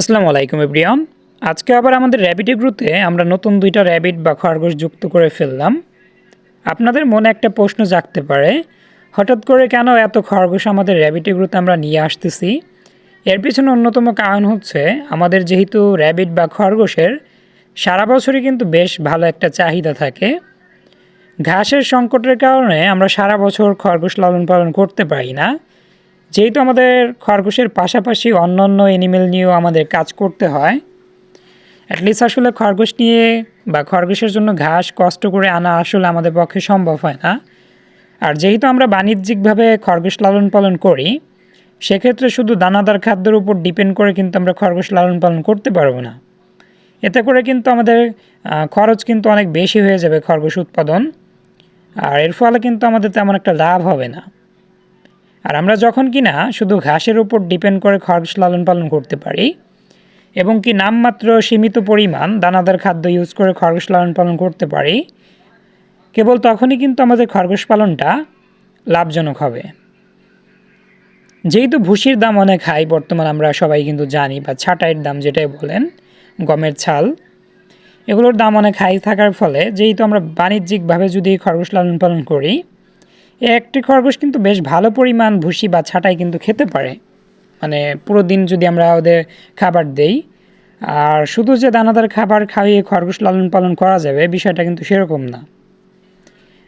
আসসালামু আলাইকুম এভরিওয়ান। আজকে আবার আমাদের র্যাবিট গ্রুতে আমরা নতুন দুইটা র্যাবিট বা খরগোশ যুক্ত করে ফেললাম। আপনাদের মনে একটা প্রশ্ন জাগতে পারে, হঠাৎ করে কেন এত খরগোশ আমাদের র্যাবিট গ্রুতে আমরা নিয়ে আসতেছি? এর পিছনে অন্যতম কারণ হচ্ছে, আমাদের যেহেতু র্যাবিট বা খরগোশের সারা বছরই কিন্তু বেশ ভালো একটা চাহিদা থাকে। ঘাসের সংকটের কারণে আমরা সারা বছর খরগোশ লালন পালন করতে পারি না। যেহেতু আমাদের খরগোশের পাশাপাশি অন্য অন্য অ্যানিমেল নিয়েও আমাদের কাজ করতে হয় অ্যাটলিস্ট আসলে খরগোশ নিয়ে বা খরগোশের জন্য ঘাস কষ্ট করে আনা আসলে আমাদের পক্ষে সম্ভব হয় না। আর যেহেতু আমরা বাণিজ্যিকভাবে খরগোশ লালন পালন করি, সেক্ষেত্রে শুধু দানাদার খাদ্যের উপর ডিপেন্ড করে কিন্তু আমরা খরগোশ লালন পালন করতে পারব না। এতে করে কিন্তু আমাদের খরচ কিন্তু অনেক বেশি হয়ে যাবে খরগোশ উৎপাদন, আর এর ফলে কিন্তু আমাদের তেমন একটা লাভ হবে না। আর আমরা যখন কিনা শুধু ঘাসের উপর ডিপেন্ড করে খরগোশ লালন পালন করতে পারি, এবং কি নামমাত্র সীমিত পরিমাণ দানাদার খাদ্য ইউজ করে খরগোশ লালন পালন করতে পারি, কেবল তখনই কিন্তু আমাদের খরগোশ পালনটা লাভজনক হবে। যেহেতু ভুসির দাম অনেক হাই বর্তমান আমরা সবাই কিন্তু জানি, বা ছাটাইয়ের দাম যেটাই বলেন, গমের ছাল, এগুলোর দাম অনেক হাই থাকার ফলে যেহেতু আমরা বাণিজ্যিকভাবে যদি খরগোশ লালন পালন করি একটি খরগোশ কিন্তু বেশ ভালো পরিমাণ ভুসি বা ছাটাই কিন্তু খেতে পারে। মানে পুরো দিন যদি আমরা ওদের খাবার দেই, আর শুধু যে দানাদার খাবার খাইয়ে খরগোশ লালন পালন করা যাবে, বিষয়টা কিন্তু সেরকম না।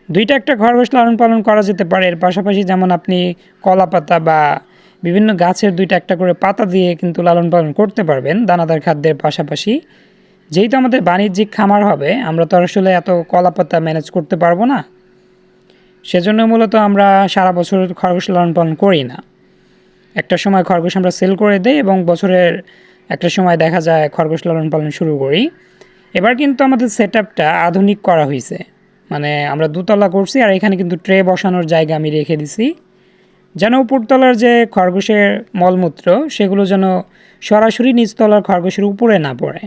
দুইটা একটা খরগোশ লালন পালন করা যেতে পারে, এর পাশাপাশি যেমন আপনি কলা পাতা বা বিভিন্ন গাছের দুইটা একটা করে পাতা দিয়ে কিন্তু লালন পালন করতে পারবেন দানাদার খাদ্যের পাশাপাশি। যেহেতু আমাদের বাণিজ্যিক খামার হবে, আমরা তো আসলে এত কলা পাতা ম্যানেজ করতে পারব না। সেজন্য মূলত আমরা সারা বছর খরগোশ লালন পালন করি না। একটা সময় খরগোশ আমরা সেল করে দিই এবং বছরের একটা সময় দেখা যায় খরগোশ লালন পালন শুরু করি। এবার কিন্তু আমাদের সেট আধুনিক করা হয়েছে মানে আমরা দুতলা করছি আর এখানে কিন্তু ট্রে বসানোর জায়গা আমি রেখে দিছি। যেন উপরতলার যে খরগোশের মলমূত্র, সেগুলো যেন সরাসরি নিচতলার খরগোশের উপরে না পড়ে।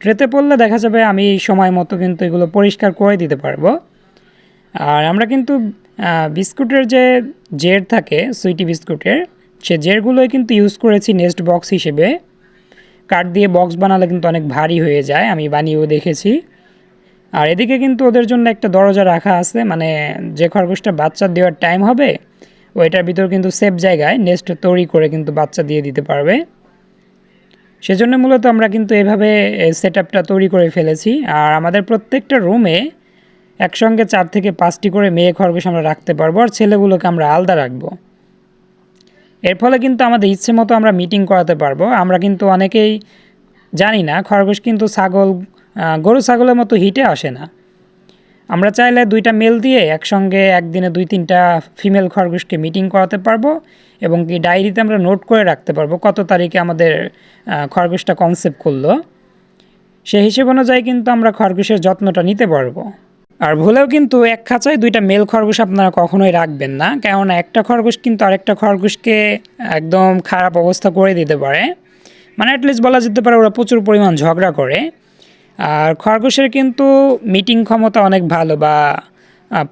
ট্রেতে পড়লে দেখা যাবে আমি সময় মতো কিন্তু এগুলো পরিষ্কার করে দিতে পারব। আর আমরা কিন্তু বিস্কুটের যে জের থাকে, সুইটি বিস্কুটের, সে জেরগুলোই কিন্তু ইউজ করেছি নেস্ট বক্স হিসেবে। কাঠ দিয়ে বক্স বানালে কিন্তু অনেক ভারী হয়ে যায়, আমি বানিয়েও দেখেছি। আর এদিকে কিন্তু ওদের জন্য একটা দরজা রাখা আছে মানে যে খরগোশটা বাচ্চা দেওয়ার টাইম হবে, ওইটার ভিতর কিন্তু সেফ জায়গায় নেস্ট তৈরি করে কিন্তু বাচ্চা দিয়ে দিতে পারবে। সেজন্য মূলত আমরা কিন্তু এভাবে সেট তৈরি করে ফেলেছি। আর আমাদের প্রত্যেকটা রুমে একসঙ্গে চার থেকে পাঁচটি করে মেয়ে খরগোশ আমরা রাখতে পারব আর ছেলেগুলোকে আমরা আলাদা রাখব। এর ফলে কিন্তু আমাদের ইচ্ছে মতো আমরা মিটিং করাতে পারব। আমরা কিন্তু অনেকেই জানি না, খরগোশ কিন্তু ছাগল গরু ছাগলের মতো হিটে আসে না। আমরা চাইলে দুইটা মেল দিয়ে একসঙ্গে একদিনে দুই তিনটা ফিমেল খরগোশকে মিটিং করাতে পারব এবং কি ডায়েরিতে আমরা নোট করে রাখতে পারব কত তারিখে আমাদের খরগোশটা কনসেপ্ট করল। সেই হিসেব অনুযায়ী কিন্তু আমরা খরগোশের যত্নটা নিতে পারব। আর ভুলেও কিন্তু এক খাঁচায় দুইটা মেল খরগোশ আপনারা কখনোই রাখবেন না, কেননা একটা খরগোশ কিন্তু আরেকটা খরগোশকে একদম খারাপ অবস্থা করে দিতে পারে। মানে অ্যাটলিস্ট বলা যেতে পারে ওরা প্রচুর পরিমাণ ঝগড়া করে। আর খরগোশের কিন্তু মিটিং ক্ষমতা অনেক ভালো বা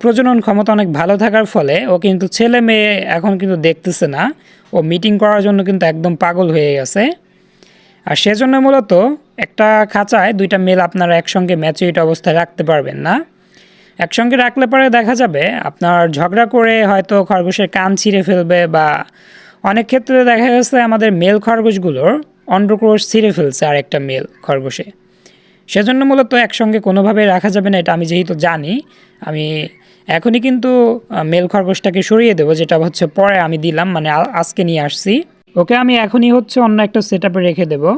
প্রজনন ক্ষমতা অনেক ভালো থাকার ফলে ও কিন্তু ছেলে মেয়ে এখন কিন্তু দেখতেছে না। ও মিটিং করার জন্য কিন্তু একদম পাগল হয়ে গেছে। আর সেজন্য মূলত একটা খাঁচায় দুইটা মেল আপনারা একসঙ্গে ম্যাচুইট অবস্থায় রাখতে পারবেন না। একসঙ্গে রাখলে পরে দেখা যাবে। আপনার ঝগড়া করে হয়তো খরগোশের কান ছিঁড়ে ফেলবে বা অনেক ক্ষেত্রে দেখা গেছে আমাদের মেল খরগোশগুলোর অন্ডকোষ ছিঁড়ে ফেলছে আর একটা মেল খরগোশে। সেজন্য মূলত একসঙ্গে কোনোভাবে রাখা যাবে না, এটা আমি যেহেতু জানি। আমি এখনই কিন্তু মেল খরগোশটাকে সরিয়ে দেবো, যেটা হচ্ছে পরে আমি দিলাম মানে আজকে নিয়ে আসছি। ওকে আমি এখনই হচ্ছে অন্য একটা সেট রেখে দেবো।